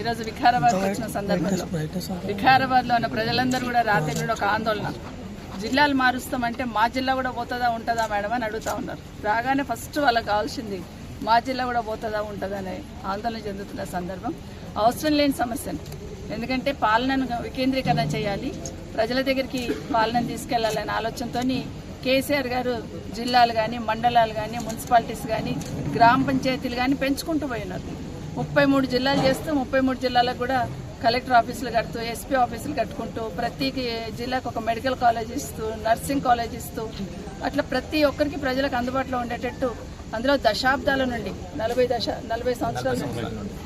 ఈరోజు వికారాబాద్ వచ్చిన సందర్భంలో. వికారాబాద్లో ఉన్న ప్రజలందరూ కూడా రాత్రి నుండి ఒక ఆందోళన. జిల్లాలు మారుస్తామంటే మా జిల్లా కూడా పోతుందా ఉంటుందా మేడం అని అడుగుతా ఉన్నారు. రాగానే ఫస్ట్ వాళ్ళకి కావాల్సింది మా జిల్లా కూడా పోతుందా ఉంటుందా అనే ఆందోళన చెందుతున్న సందర్భం. అవసరం లేని సమస్యను. ఎందుకంటే పాలనను వికేంద్రీకరణ చేయాలి. ప్రజల దగ్గరికి పాలనను తీసుకెళ్ళాలనే ఆలోచనతో కేసీఆర్ గారు జిల్లాలు కానీ మండలాలు కానీ మున్సిపాలిటీస్ కానీ గ్రామ పంచాయతీలు కానీ పెంచుకుంటూ పోయినారు. ముప్పై మూడు జిల్లాలు చేస్తూ ముప్పై మూడు జిల్లాలకు కూడా కలెక్టర్ ఆఫీసులు కడుతూ ఎస్పీ ఆఫీసులు కట్టుకుంటూ ప్రతి జిల్లాకు ఒక మెడికల్ కాలేజ్ ఇస్తూ నర్సింగ్ కాలేజ్ ఇస్తూ అట్లా ప్రతి ఒక్కరికి ప్రజలకు అందుబాటులో ఉండేటట్టు అందులో దశాబ్దాల నుండి నలభై దశ నలభై సంవత్సరాల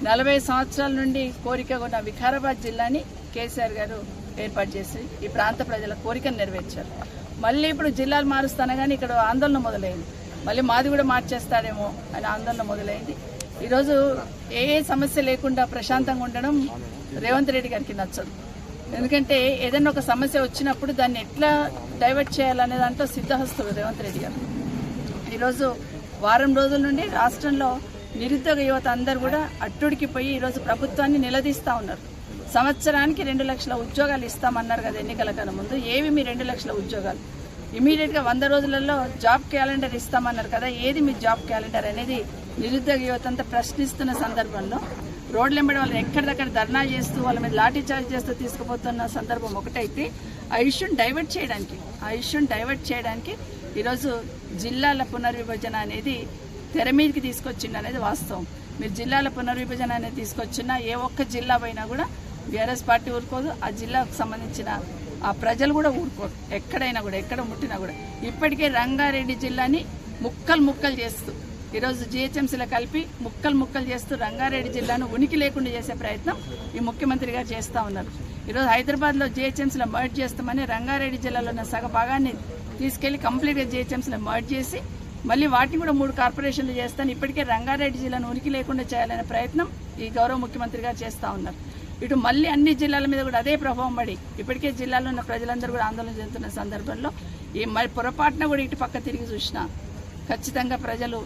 నలభై సంవత్సరాల నుండి కోరిక ఉన్న వికారాబాద్ జిల్లాని కేసీఆర్ గారు ఏర్పాటు చేసి ఈ ప్రాంత ప్రజల కోరికను నెరవేర్చారు. మళ్ళీ ఇప్పుడు జిల్లాలు మారుస్తానగానే ఇక్కడ ఆందోళన మొదలైంది. మళ్ళీ మాది కూడా మార్చేస్తాడేమో అని ఆందోళన మొదలైంది. ఈరోజు ఏ ఏ సమస్య లేకుండా ప్రశాంతంగా ఉండడం రేవంత్ రెడ్డి గారికి నచ్చదు. ఎందుకంటే ఏదైనా ఒక సమస్య వచ్చినప్పుడు దాన్ని ఎట్లా డైవర్ట్ చేయాలనే దాంట్లో సిద్ధహస్తుడు రేవంత్ రెడ్డి గారు. ఈరోజు వారం రోజుల నుండి రాష్ట్రంలో నిరుద్యోగ యువత అందరు కూడా అట్టుడికి పోయి ఈరోజు ప్రభుత్వాన్ని నిలదీస్తూ ఉన్నారు. సంవత్సరానికి రెండు లక్షల ఉద్యోగాలు ఇస్తామన్నారు కదా ఎన్నికల కన్నా ముందు. ఏవి మీ రెండు లక్షల ఉద్యోగాలు? ఇమీడియట్గా వంద రోజులలో జాబ్ క్యాలెండర్ ఇస్తామన్నారు కదా ఏది మీ జాబ్ క్యాలెండర్ అనేది నిరుద్యోగ యువతంతా ప్రశ్నిస్తున్న సందర్భంలో? రోడ్లు వెంబడి వాళ్ళు ఎక్కడిదక్కడ ధర్నా చేస్తూ వాళ్ళ మీద లాఠీ చార్జ్ చేస్తూ తీసుకుపోతున్న సందర్భం ఒకటైతే ఆ ఇష్యూని డైవర్ట్ చేయడానికి ఆ ఇష్యూని డైవర్ట్ చేయడానికి ఈరోజు జిల్లాల పునర్విభజన అనేది తెర మీదకి తీసుకొచ్చింది అనేది వాస్తవం. మీరు జిల్లాల పునర్విభజన అనేది తీసుకొచ్చిన ఏ ఒక్క జిల్లా పోయినా కూడా బీఆర్ఎస్ పార్టీ ఊరుకోదు. ఆ జిల్లాకు సంబంధించిన ఆ ప్రజలు కూడా ఊరుకోరు. ఎక్కడైనా కూడా ఎక్కడ ముట్టినా కూడా. ఇప్పటికే రంగారెడ్డి జిల్లాని ముక్కలు ముక్కలు చేస్తూ ఈరోజు జిహెచ్ఎంసీలో కలిపి ముక్కలు ముక్కలు చేస్తూ రంగారెడ్డి జిల్లాను ఉనికి లేకుండా చేసే ప్రయత్నం ఈ ముఖ్యమంత్రి గారు చేస్తూ ఉన్నారు. ఈరోజు హైదరాబాద్లో జిహెచ్ఎంసీలో మర్జ్ చేస్తామని రంగారెడ్డి జిల్లాలో ఉన్న సగ భాగాన్ని తీసుకెళ్ళి కంప్లీట్గా జిహెచ్ఎంసీలో మర్జ్ చేసి మళ్ళీ వాటిని కూడా మూడు కార్పొరేషన్లు చేస్తాను. ఇప్పటికే రంగారెడ్డి జిల్లాను ఉనికి లేకుండా చేయాలనే ప్రయత్నం ఈ గౌరవ ముఖ్యమంత్రి గారు చేస్తూ ఉన్నారు. ఇటు మళ్ళీ అన్ని జిల్లాల మీద కూడా అదే ప్రభావం పడి ఇప్పటికే జిల్లాలో ఉన్న ప్రజలందరూ కూడా ఆందోళన చెందుతున్న సందర్భంలో ఈ మరి పొరపాటున కూడా ఇటు పక్క తిరిగి చూసినా ఖచ్చితంగా ప్రజలు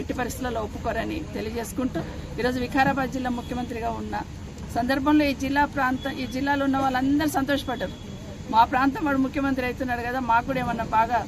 ఎట్టి పరిస్థితుల్లో ఒప్పుకోరని తెలియజేసుకుంటూ ఈరోజు వికారాబాద్ జిల్లా ముఖ్యమంత్రిగా ఉన్న సందర్భంలో ఈ జిల్లా ప్రాంతం ఈ జిల్లాలో ఉన్న వాళ్ళందరూ సంతోషపడ్డారు. మా ప్రాంతం వాడు ముఖ్యమంత్రి అవుతున్నాడు కదా మాకు కూడా ఏమన్నా బాగా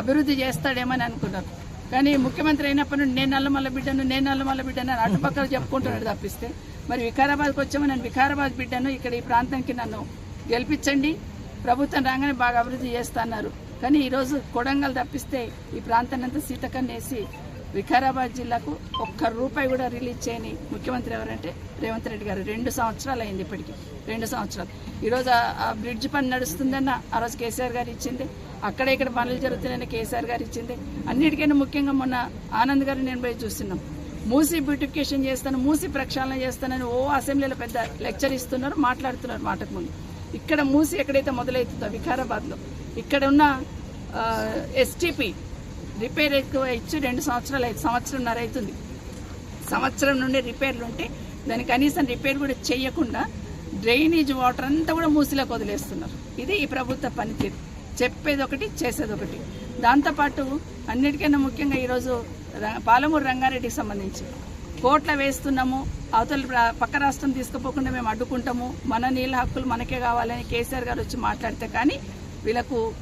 అభివృద్ధి చేస్తాడేమని అనుకున్నారు. కానీ ముఖ్యమంత్రి అయినప్పటి నుండి నేను నల్లమల్ల బిడ్డను నేను నల్లమల్ల బిడ్డను అని అటుపక్కల చెప్పుకుంటున్నాడు తప్పిస్తే మరి వికారాబాద్కి వచ్చాము. నేను వికారాబాద్ బిడ్డను ఇక్కడ ఈ ప్రాంతానికి నన్ను గెలిపించండి. ప్రభుత్వం రాగానే బాగా అభివృద్ధి చేస్తున్నారు. కానీ ఈరోజు కొడంగల్ తప్పిస్తే ఈ ప్రాంతాన్ని అంతా సీతకన్నేసి వికారాబాద్ జిల్లాకు ఒక్క రూపాయి కూడా రిలీజ్ చేయని ముఖ్యమంత్రి ఎవరంటే రేవంత్ రెడ్డి గారు. రెండు సంవత్సరాలు అయింది ఇప్పటికి. రెండు సంవత్సరాలు. ఈరోజు ఆ- ఆ బ్రిడ్జ్ పని నడుస్తుందన్న ఆ రోజు కేసీఆర్ గారు ఇచ్చింది. అక్కడ ఇక్కడ పనులు జరుగుతున్నాయని కేసీఆర్ గారు ఇచ్చింది. అన్నిటికైనా ముఖ్యంగా మొన్న ఆనంద్ గారు నేను పోయి చూస్తున్నాం. మూసి బ్యూటిఫికేషన్ చేస్తాను మూసి ప్రక్షాళన చేస్తానని ఓ అసెంబ్లీలో పెద్ద లెక్చర్ ఇస్తున్నారు మాట్లాడుతున్నారు మాటకు ముందు. ఇక్కడ మూసి ఎక్కడైతే మొదలవుతుందో వికారాబాద్లో ఇక్కడ ఉన్న ఎస్టీపీ రిపేర్ ఎక్కువ ఇచ్చి రెండు సంవత్సరాలు అయితే సంవత్సరంన్నర అవుతుంది. సంవత్సరం నుండి రిపేర్లు ఉంటే దాని కనీసం రిపేర్ కూడా చేయకుండా డ్రైనేజ్ వాటర్ అంతా కూడా మూసిలోకి వదిలేస్తున్నారు. ఇది ఈ ప్రభుత్వ పనితీరు. చెప్పేది ఒకటి చేసేది ఒకటి. దాంతోపాటు అన్నిటికన్నా ముఖ్యంగా ఈరోజు పాలమూరు రంగారెడ్డికి సంబంధించి. కోట్ల వేస్తున్నాము అవతల రా- పక్క రాష్ట్రం తీసుకుపోకుండా మేము అడ్డుకుంటాము మన నీళ్ళ హక్కులు మనకే కావాలని కేసీఆర్ గారు వచ్చి మాట్లాడితే కానీ వీళ్ళకు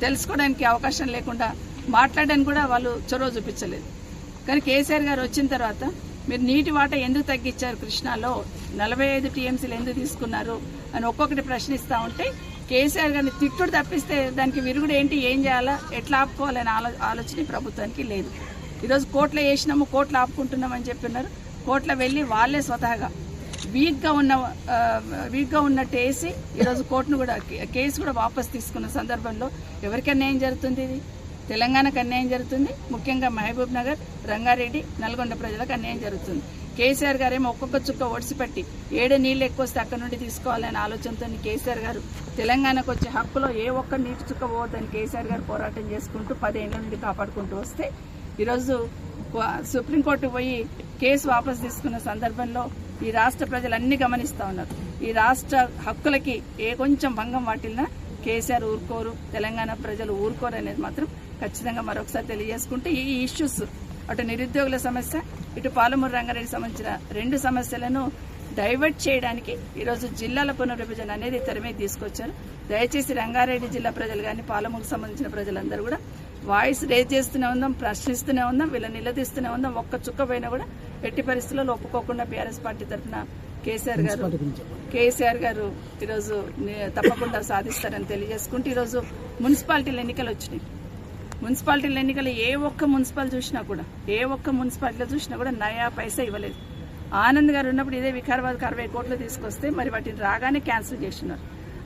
తెలుసుకోవడానికి అవకాశం లేకుండా మాట్లాడడానికి కూడా వాళ్ళు చొరవ చూపించలేదు. కానీ కేసీఆర్ గారు వచ్చిన తర్వాత మీరు నీటి వాటా ఎందుకు తగ్గించారు కృష్ణాలో? నలభై ఐదు టీఎంసీలు ఎందుకు తీసుకున్నారు? అని ఒక్కొక్కటి ప్రశ్నిస్తూ ఉంటే కేసీఆర్ గారిని తిట్టుడు తప్పిస్తే దానికి విరుగుడు ఏంటి ఏం చేయాలా ఎట్లా ఆపుకోవాలనే ఆలో ఆలోచన ప్రభుత్వానికి లేదు. ఈరోజు కోట్ల వేసినాము కోట్లు ఆపుకుంటున్నామని చెప్పినారు. కోట్ల వెళ్ళి వాళ్ళే స్వతహాగా వీక్గా ఉన్న వీక్గా ఉన్నట్టు వేసి ఈరోజు కోర్టును కూడా కేసు కూడా వాపస్ తీసుకున్న సందర్భంలో ఎవరికి అన్యాయం జరుగుతుంది ఇది? తెలంగాణకు అన్యాయం జరుగుతుంది. ముఖ్యంగా మహబూబ్ నగర్ రంగారెడ్డి నల్గొండ ప్రజలకు అన్యాయం జరుగుతుంది. కేసీఆర్ గారేమో ఒక్కొక్క చుక్క ఒడిసిపెట్టి ఏడు నీళ్ళు ఎక్కువ వస్తే అక్కడ నుండి తీసుకోవాలనే ఆలోచనతో కేసీఆర్ గారు తెలంగాణకు వచ్చే హక్కులో ఏ ఒక్క నీటి చుక్క పోవద్దని కేసీఆర్ గారు పోరాటం చేసుకుంటూ పదేళ్ళ నుండి కాపాడుకుంటూ వస్తే ఈరోజు సుప్రీంకోర్టు పోయి కేసు వాపసు తీసుకున్న సందర్భంలో ఈ రాష్ట్ర ప్రజలు అన్ని ఉన్నారు. ఈ రాష్ట్ర హక్కులకి ఏ కొంచెం భంగం వాటిల్నా కేసీఆర్ ఊరుకోరు తెలంగాణ ప్రజలు ఊరుకోరు అనేది మాత్రం ఖచ్చితంగా మరొకసారి తెలియజేసుకుంటే ఈ ఇష్యూస్ అటు నిరుద్యోగుల సమస్య ఇటు పాలమూరు రంగారెడ్డి సంబంధించిన రెండు సమస్యలను డైవర్ట్ చేయడానికి ఈరోజు జిల్లాల పునర్విభజన అనేది తెర మీద తీసుకొచ్చారు. దయచేసి రంగారెడ్డి జిల్లా ప్రజలు కానీ పాలమూరుకు సంబంధించిన ప్రజలందరూ కూడా వాయిస్ రేజ్ చేస్తూనే ఉందాం ప్రశ్నిస్తూనే ఉందాం వీళ్ళని నిలదీస్తూనే ఉందాం. ఒక్క చుక్క పోయినా కూడా ఎట్టి పరిస్థితుల్లో ఒప్పుకోకుండా బీఆర్ఎస్ పార్టీ తరఫున కేసీఆర్ గారు కేసీఆర్ గారు ఈరోజు తప్పకుండా సాధిస్తారని తెలియజేసుకుంటూ ఈరోజు మున్సిపాలిటీల ఎన్నికలు వచ్చినాయి. మున్సిపాలిటీల ఎన్నికలు ఏ ఒక్క మున్సిపల్ చూసినా కూడా ఏ ఒక్క మున్సిపాలిటీలో చూసినా కూడా నయా పైసా ఇవ్వలేదు. ఆనంద్ గారు ఉన్నప్పుడు ఇదే వికారాబాద్కి అరవై కోట్లు తీసుకొస్తే మరి వాటిని రాగానే క్యాన్సిల్ చేస్తున్నారు.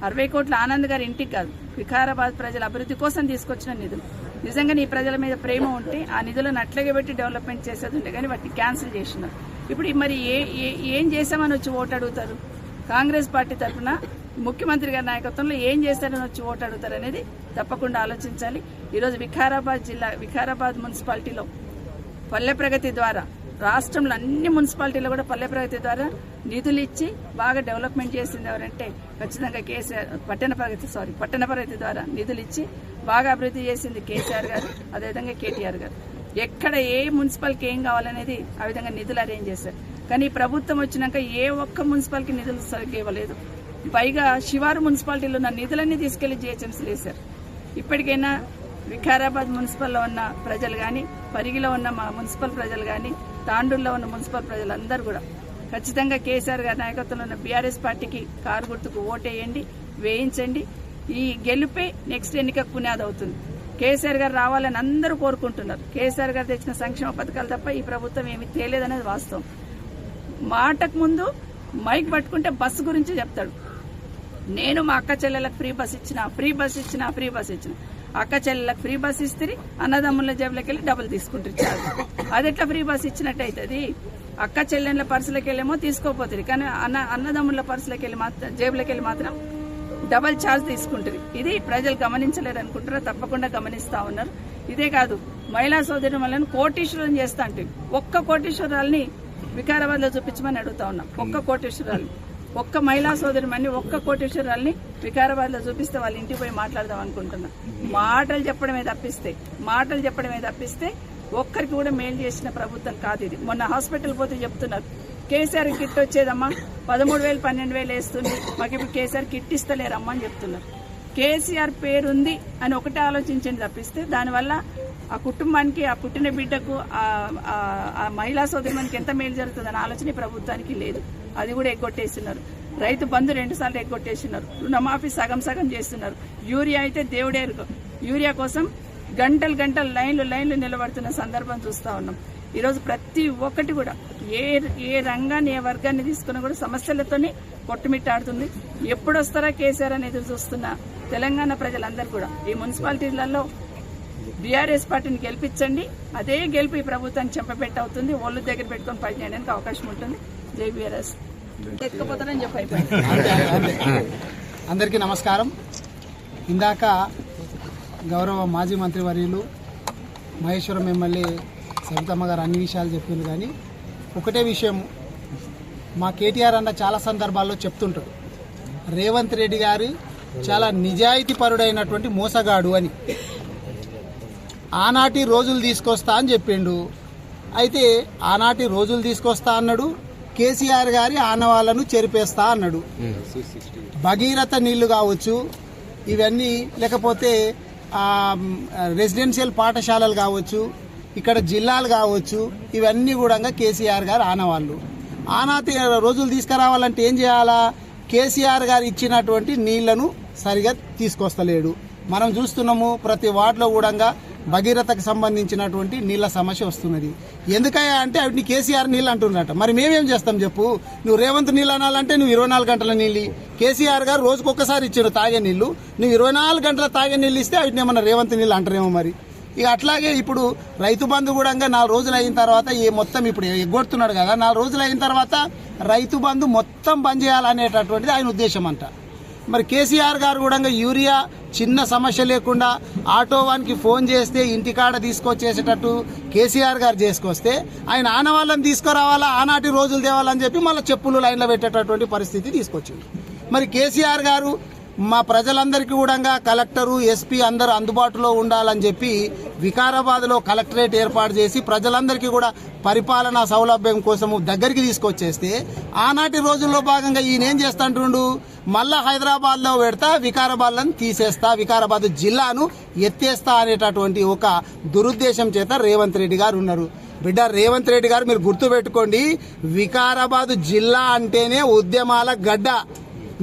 అరవై కోట్లు ఆనంద్ గారి ఇంటికి కాదు వికారాబాద్ ప్రజల అభివృద్ధి కోసం తీసుకొచ్చిన నిధులు. నిజంగా నీ ప్రజల మీద ప్రేమ ఉంటే ఆ నిధులను అట్లాగే పెట్టి డెవలప్మెంట్ చేసేది ఉండే కానీ వాటిని క్యాన్సిల్ చేసినారు ఇప్పుడు మరి ఏ ఏ- ఏం చేశామని వచ్చి ఓటు అడుగుతారు? కాంగ్రెస్ పార్టీ తరఫున ముఖ్యమంత్రి గారి నాయకత్వంలో ఏం చేస్తారని వచ్చి ఓటు అడుగుతారు అనేది తప్పకుండా ఆలోచించాలి. ఈరోజు వికారాబాద్ జిల్లా వికారాబాద్ మున్సిపాలిటీలో పల్లె ప్రగతి ద్వారా రాష్ట్రంలో అన్ని మున్సిపాలిటీలో కూడా పల్లె ప్రగతి ద్వారా నిధులు ఇచ్చి బాగా డెవలప్మెంట్ చేసింది ఎవరంటే ఖచ్చితంగా కేసీఆర్ పట్టణ ప్రగతి సారీ పట్టణ ప్రగతి ద్వారా నిధులు ఇచ్చి బాగా అభివృద్ధి చేసింది కేసీఆర్ గారు అదేవిధంగా కేటీఆర్ గారు. ఎక్కడ ఏ మున్సిపల్కి ఏం కావాలనేది ఆ విధంగా నిధులు అరేంజ్ చేశారు. కానీ ప్రభుత్వం వచ్చినాక ఏ ఒక్క మున్సిపల్కి నిధులు సరిగ్గా ఇవ్వలేదు. పైగా శివారు మున్సిపాలిటీలో ఉన్న నిధులన్నీ తీసుకెళ్ళి జిహెచ్ఎంసీలు వేశారు ఇప్పటికైనా వికారాబాద్ మున్సిపల్లో ఉన్న ప్రజలు కానీ పరిగిలో ఉన్న మా మున్సిపల్ ప్రజలు కానీ తాండూరులో ఉన్న మున్సిపల్ ప్రజలందరూ కూడా ఖచ్చితంగా కేసీఆర్ గారి నాయకత్వంలో ఉన్న బీఆర్ఎస్ పార్టీకి కారు గుర్తుకు ఓటేయండి వేయించండి. ఈ గెలుపే నెక్స్ట్ ఎన్నిక పునాది అవుతుంది. కేసీఆర్ గారు రావాలని అందరూ కోరుకుంటున్నారు. కేసీఆర్ గారు తెచ్చిన సంక్షేమ పథకాలు తప్ప ఈ ప్రభుత్వం ఏమీ తేలేదనేది వాస్తవం. మాటకు ముందు మైక్ పట్టుకుంటే బస్సు గురించి చెప్తాడు. నేను మా అక్క చెల్లెలకు ఫ్రీ బస్ ఇచ్చిన ఫ్రీ బస్ ఇచ్చిన ఫ్రీ బస్ ఇచ్చిన. అక్క చెల్లెలకు ఫ్రీ బస్ ఇస్తే అన్నదమ్ముల జేబులకి వెళ్ళి డబ్బులు తీసుకుంటారు చాలు అది ఎట్లా ఫ్రీ బస్ ఇచ్చినట్టు అవుతుంది అక్క చెల్లెళ్ళ పర్సులకి వెళ్ళేమో తీసుకోపోతుంది కానీ అన్న అన్నదమ్ముల పర్సులకి వెళ్ళి మాత్రం జేబులకి వెళ్ళి మాత్రం డబల్ ఛార్జ్ తీసుకుంటుంది. ఇది ప్రజలు గమనించలేరు అనుకుంటారా తప్పకుండా గమనిస్తా ఉన్నారు. ఇదే కాదు మహిళా సోదరి వలన కోటీశ్వరం చేస్తా అంటే ఒక్క కోటీశ్వరాల్ని వికారాబాద్లో చూపించమని అడుగుతా ఉన్నాం ఒక్క కోటేశ్వరాలు ఒక్క మహిళా సోదరి మని ఒక్క కోటేశ్వరాల్ని వికారాబాద్లో చూపిస్తే వాళ్ళ ఇంటికి పోయి మాట్లాడదాం అనుకుంటున్నా. మాటలు చెప్పడమే తప్పిస్తే మాటలు చెప్పడమే తప్పిస్తే ఒక్కరికి కూడా మేలు చేసిన ప్రభుత్వం కాదు ఇది. మొన్న హాస్పిటల్ పోతే చెప్తున్నారు కేసీఆర్ కిట్ వచ్చేదమ్మా పదమూడు వేలు పన్నెండు వేలు వేస్తుంది. మాకు ఇప్పుడు కేసీఆర్ కిట్ ఇస్తలేరమ్మా అని చెప్తున్నారు. కేసీఆర్ పేరుంది అని ఒకటే ఆలోచించండి తప్పిస్తే దానివల్ల ఆ కుటుంబానికి ఆ పుట్టిన బిడ్డకు ఆ- మహిళా సోదరునికి ఎంత మేలు జరుగుతుందన్న ఆలోచన ప్రభుత్వానికి లేదు. అది కూడా ఎగ్గొట్టేస్తున్నారు. రైతు బంధు రెండు సార్లు ఎగ్గొట్టేస్తున్నారు. రుణమాఫీ సగం సగం చేస్తున్నారు. యూరియా అయితే దేవుడే యూరియా కోసం గంటలు గంటలు లైన్లు లైన్లు నిలబడుతున్న సందర్భం చూస్తా ఉన్నాం. ఈరోజు ప్రతి ఒక్కటి కూడా ఏ ఏ రంగాన్ని ఏ వర్గాన్ని తీసుకున్నా కూడా సమస్యలతోనే కొట్టుమిట్టాడుతుంది. ఎప్పుడొస్తారా కేసీఆర్ అని ఎదురు చూస్తున్న తెలంగాణ ప్రజలందరూ కూడా. ఈ మున్సిపాలిటీలలో బీఆర్ఎస్ పార్టీని గెలిపించండి. అదే గెలుపు ఈ ప్రభుత్వాన్ని చెంపపెట్టవుతుంది. ఒళ్ళు దగ్గర పెట్టుకొని పనిచేయడానికి అవకాశం ఉంటుంది. చెప్పి అందరికీ నమస్కారం. ఇందాక గౌరవ మాజీ మంత్రివర్యులు మహేశ్వరం ఎమ్మెల్యే సవితమ్మ గారు అన్ని విషయాలు చెప్పిండ్రు కానీ ఒకటే విషయం మా కేటీఆర్ అన్న చాలా సందర్భాల్లో చెప్తుంటారు రేవంత్ రెడ్డి గారు చాలా నిజాయితీ పరుడైనటువంటి మోసగాడు అని. ఆనాటి రోజులు తీసుకొస్తా అని చెప్పిండు. అయితే ఆనాటి రోజులు తీసుకొస్తా అన్నాడు. కేసీఆర్ గారి ఆనవాళ్ళను చెరిపేస్తా అన్నాడు. భగీరథ నీళ్ళు కావచ్చు ఇవన్నీ లేకపోతే రెసిడెన్షియల్ పాఠశాలలు కావచ్చు ఇక్కడ జిల్లాలు కావచ్చు ఇవన్నీ కూడా కేసీఆర్ గారు ఆనవాళ్ళు. ఆనాటి రోజులు తీసుకురావాలంటే ఏం చేయాలా? కేసీఆర్ గారు ఇచ్చినటువంటి నీళ్ళను సరిగా తీసుకొస్తలేడు. మనం చూస్తున్నాము ప్రతి వార్డులో కూడా భగీరథకు సంబంధించినటువంటి నీళ్ళ సమస్య వస్తున్నది. ఎందుకయ్యా అంటే అవి కేసీఆర్ నీళ్ళు అంటున్నట మరి మేమేం చేస్తాం చెప్పు? నువ్వు రేవంత్ నీళ్ళు అనాలంటే నువ్వు ఇరవై నాలుగు గంటల నీళ్ళు కేసీఆర్ గారు రోజుకొకసారి ఇచ్చారు తాగే నీళ్ళు నువ్వు ఇరవై నాలుగు గంటల తాగే నీళ్ళు ఇస్తే వాటిని ఏమన్నా రేవంత్ నీళ్ళు అంటారేమో మరి. ఇక అట్లాగే ఇప్పుడు రైతు బంధు కూడా నాలుగు రోజులు అయిన తర్వాత ఏ మొత్తం ఇప్పుడు ఎగ్గొడుతున్నాడు కదా. నాలుగు రోజులు అయిన తర్వాత రైతు బంధు మొత్తం బంద్ చేయాలనేటటువంటిది ఆయన ఉద్దేశం అంట. మరి కేసీఆర్ గారు కూడా యూరియా చిన్న సమస్య లేకుండా ఆటో వానికి ఫోన్ చేస్తే ఇంటికాడ తీసుకొచ్చేసేటట్టు కేసీఆర్ గారు చేసుకొస్తే ఆయన ఆనవాళ్ళని తీసుకురావాలా? ఆనాటి రోజులు తేవాలని చెప్పి మళ్ళీ చెప్పులు లైన్లో పెట్టేటటువంటి పరిస్థితి తీసుకొచ్చింది. మరి కేసీఆర్ గారు మా ప్రజలందరికీ కూడా కలెక్టరు ఎస్పీ అందరూ అందుబాటులో ఉండాలని చెప్పి వికారాబాద్లో కలెక్టరేట్ ఏర్పాటు చేసి ప్రజలందరికీ కూడా పరిపాలనా సౌలభ్యం కోసము దగ్గరికి తీసుకొచ్చేస్తే ఆనాటి రోజుల్లో భాగంగా ఈయన ఏం చేస్తుంటుండు మళ్ళా హైదరాబాద్లో పెడతా వికారాబాద్లను తీసేస్తా వికారాబాద్ జిల్లాను ఎత్తేస్తా అనేటటువంటి ఒక దురుద్దేశం చేత రేవంత్ రెడ్డి గారు ఉన్నారు. బిడ్డ రేవంత్ రెడ్డి గారు మీరు గుర్తుపెట్టుకోండి వికారాబాద్ జిల్లా అంటేనే ఉద్యమాల గడ్డ.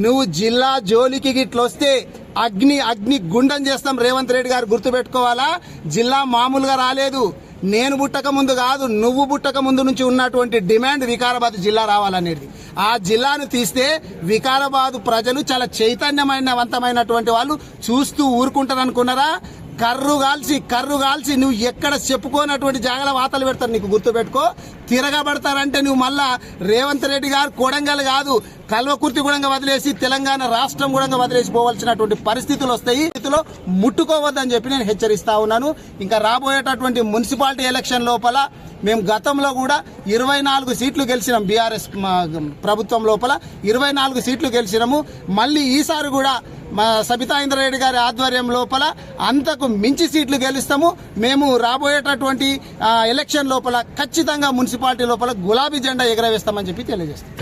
నువ్వు జిల్లా జోలికి గిట్లొస్తే అగ్ని అగ్ని గుండం చేస్తాం రేవంత్ రెడ్డి గారు గుర్తుపెట్టుకోవాలా? జిల్లా మామూలుగా రాలేదు. నేను పుట్టక ముందు కాదు నువ్వు పుట్టక ముందు నుంచి ఉన్నటువంటి డిమాండ్ వికారాబాద్ జిల్లా రావాలనేది. ఆ జిల్లాను తీస్తే వికారాబాద్ ప్రజలు చాలా చైతన్యమైనవంతమైనటువంటి వాళ్ళు చూస్తూ ఊరుకుంటారు అనుకున్నారా కర్రు కాల్చి కర్రు కాల్చి నువ్వు ఎక్కడ చెప్పుకోనటువంటి జాగల వాతలు పెడతారు నీకు గుర్తుపెట్టుకో. తిరగబడతారంటే నువ్వు మళ్ళా రేవంత్ రెడ్డి గారు కొడంగల్ కాదు కల్వకుర్తి కూడా వదిలేసి తెలంగాణ రాష్ట్రం కూడా వదిలేసి పోవాల్సినటువంటి పరిస్థితులు వస్తాయి. స్థితిలో ముట్టుకోవద్దని చెప్పి నేను హెచ్చరిస్తా ఉన్నాను. ఇంకా రాబోయేటటువంటి మున్సిపాలిటీ ఎలక్షన్ లోపల మేము గతంలో కూడా ఇరవై నాలుగు సీట్లు గెలిచినాం బీఆర్ఎస్ ప్రభుత్వం లోపల. ఇరవై నాలుగు సీట్లు గెలిచినాము. మళ్ళీ ఈసారి కూడా మా సబితా ఇంద్రారెడ్డి గారి ఆధ్వర్యం లోపల అంతకు మించి సీట్లు గెలుస్తాము. మేము రాబోయేటటువంటి ఎలక్షన్ లోపల ఖచ్చితంగా మున్సిపాలిటీ లోపల గులాబీ జెండా ఎగరవేస్తామని చెప్పి తెలియజేస్తాం.